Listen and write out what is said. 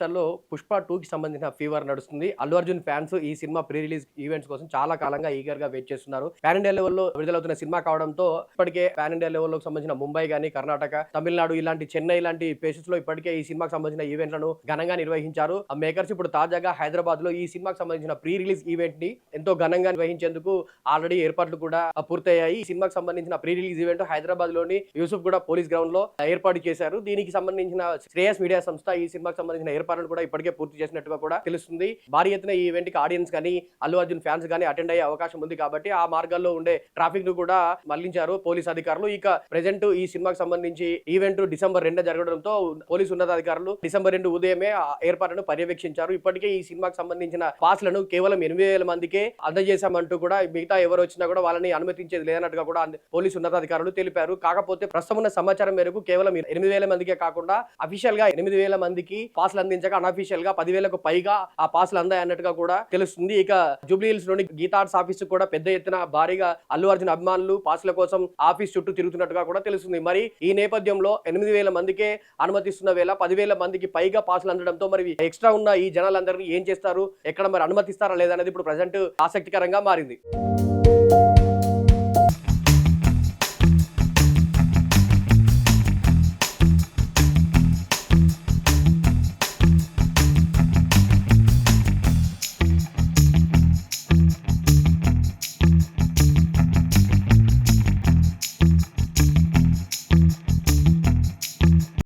మహారాష్ట్రలో పుష్ప టూ కి సంబంధించిన ఫీవర్ నడుస్తుంది. అల్లు అర్జున్ ఫ్యాన్స్ ఈ సినిమా ప్రీ రిలీజ్ ఈవెంట్స్ కోసం చాలా కాలంగా ఈగర్గా వెయిట్ చేస్తున్నారు. పాన్ ఇండియా లెవెల్లో విడుదలవుతున్న సినిమా కావడంతో ఇప్పటికే పాన్ ఇండియా లెవెల్లో సంబంధించిన ముంబై కానీ కర్ణాటక తమిళనాడు ఇలాంటి చెన్నై ఇలాంటి ప్లేసెస్లో ఇప్పటికే ఈ సినిమాకి సంబంధించిన ఈవెంట్లను ఘనంగా నిర్వహించారు. ఆ మేకర్స్ ఇప్పుడు తాజాగా హైదరాబాద్లో ఈ సినిమాకి సంబంధించిన ప్రీ రిలీజ్ ఈవెంట్ని ఎంతో ఘనంగా నిర్వహించేందుకు ఆల్రెడీ ఏర్పాట్లు కూడా పూర్తయ్యాయి. ఈ సినిమాకి సంబంధించిన ప్రీ రిలీజ్ ఈవెంట్ హైదరాబాద్లోని యూసుఫ్ కూడా పోలీస్ గ్రౌండ్లో ఏర్పాటు చేశారు. దీనికి సంబంధించిన శ్రేయస్ మీడియా సంస్థ ఈ సినిమాకి సంబంధించిన ఏర్పాట్లను కూడా ఇప్పటికే పూర్తి చేసినట్టుగా కూడా తెలుస్తుంది. భారీ ఎత్తున ఈ ఈవెంట్కి ఆడియన్స్ కానీ అల్లు అర్జున్ ఫ్యాన్స్ కానీ అటెండ్ అయ్యే అవకాశం ఉంది కాబట్టి ఆ మార్గాల్లో ఉండే ట్రాఫిక్ను కూడా మళ్ళించారు పోలీస్ అధికారులు. ఇక ప్రెసెంట్ ఈ సినిమాకి సంబంధించి ఈవెంట్ డిసెంబర్ రెండు జరగడంతో పోలీసు ఉన్నతాధికారులు డిసెంబర్ రెండు ఉదయమే ఆ ఏర్పాట్లను పర్యవేక్షించారు. ఇప్పటికే ఈ సినిమాకి సంబంధించిన పాస్లను కేవలం ఎనిమిది వేల మందికే అందజేశామంటూ కూడా మిగతా ఎవరు వచ్చినా కూడా వాళ్ళని అనుమతించేది లేదన్నట్టుగా కూడా పోలీస్ పోలీసు ఉన్నతాధికారులు తెలిపారు. కాకపోతే ప్రస్తుతం ఉన్న సమాచారం మేరకు కేవలం ఎనిమిది వేల మందికే కాకుండా అఫీషియల్గా ఎనిమిది వేల మందికి పాస్లు ప్రకటించగా అనఫీషియల్గా పదివేలకు పైగా ఆ పాసులు అందాయి అన్నట్టుగా కూడా తెలుస్తుంది. ఇక జూబ్లీ హిల్స్లోని గీతార్ట్స్ ఆఫీస్ కూడా పెద్ద ఎత్తున భారీగా అల్లు అర్జున్ అభిమానులు పాసుల కోసం ఆఫీస్ చుట్టూ తిరుగుతున్నట్టుగా కూడా తెలుస్తుంది. మరి ఈ నేపథ్యంలో ఎనిమిది వేల మందికే అనుమతిస్తున్న వేళ పదివేల మందికి పైగా పాసులు అందడంతో మరి ఎక్స్ట్రా ఉన్న ఈ జనాలందరినీ ఏం చేస్తారు? ఎక్కడ మరి అనుమతిస్తారా లేదా అనేది ఇప్పుడు ప్రజెంట్ ఆసక్తికరంగా మారింది.